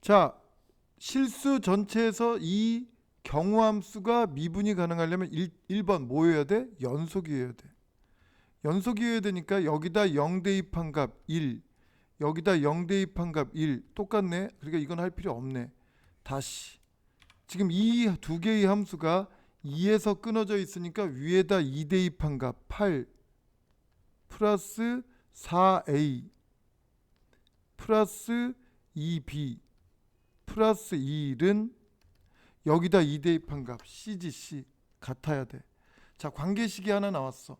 자, 실수 전체에서 이 경우함수가 미분이 가능하려면 1, 1번 뭐여야 돼? 연속이어야 돼. 연속이어야 되니까 여기다 0 대입한 값 1, 여기다 0 대입한 값 1 똑같네. 그러니까 이건 할 필요 없네. 다시. 지금 이 두 개의 함수가 2에서 끊어져 있으니까 위에다 2 대입한 값 8 플러스 4a 플러스 2b 플러스 1은 여기다 2 대입한 값 CGC 같아야 돼. 자, 관계식이 하나 나왔어.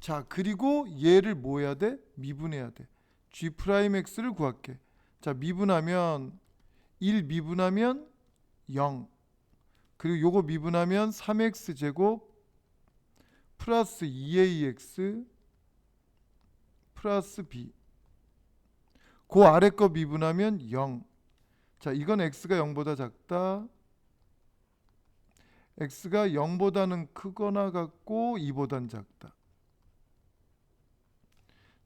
자, 그리고 얘를 뭐 해야 돼? 미분해야 돼. G 프라임 X를 구할게. 자, 미분하면 1 미분하면 0. 그리고 요거 미분하면 3x 제곱 플러스 2ax 플러스 b. 그 아래 거 미분하면 0. 자, 이건 x가 0보다 작다. x가 0보다는 크거나 같고 2보단 작다.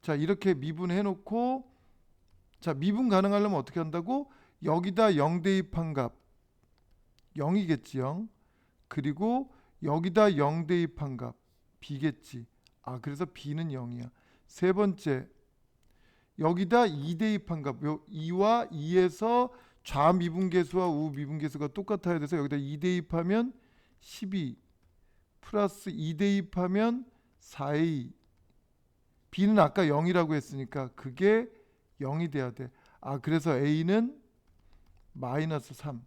자, 이렇게 미분해 놓고 자, 미분 가능하려면 어떻게 한다고? 여기다 0 대입한 값 0이겠지 0. 그리고 여기다 0 대입한 값 b겠지. 아, 그래서 b는 0이야. 세 번째 여기다 2 대입한 값. 요 2와 2에서 좌미분계수와 우미분계수가 똑같아야 돼서 여기다 2 대입하면 12 플러스 2 대입하면 4a b는 아까 0이라고 했으니까 그게 0이 돼야 돼. 아 그래서 a는 마이너스 3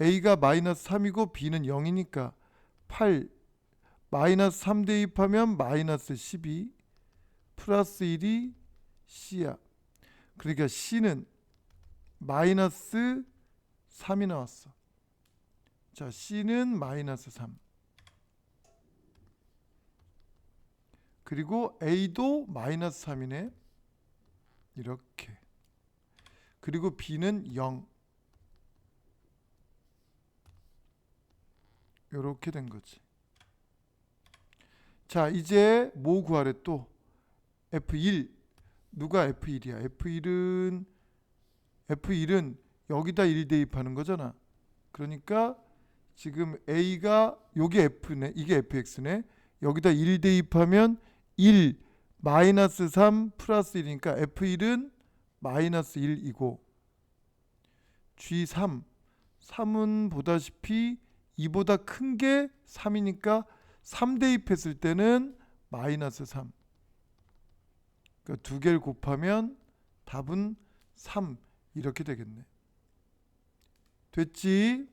a가 마이너스 3이고 b는 0이니까 8 마이너스 3 대입하면 마이너스 12 플러스 1이 c야. 그러니까 c는 마이너스 3이 나왔어. 자, C는 마이너스 3. 그리고 A도 마이너스 3이네. 이렇게. 그리고 B는 0. 이렇게 된 거지. 자, 이제 뭐 구하래 또? F1. 누가 F1이야? F1은 F1은 여기다 1 대입하는 거잖아. 그러니까 지금 A가 요게 F네. 이게 FX네. 여기다 1 대입하면 1 마이너스 3 플러스 1이니까 F1은 마이너스 1이고 G3 3은 보다시피 2보다 큰 게 3이니까 3 대입했을 때는 마이너스 3. 그러니까 두 개를 곱하면 답은 3 이렇게 되겠네. 됐지?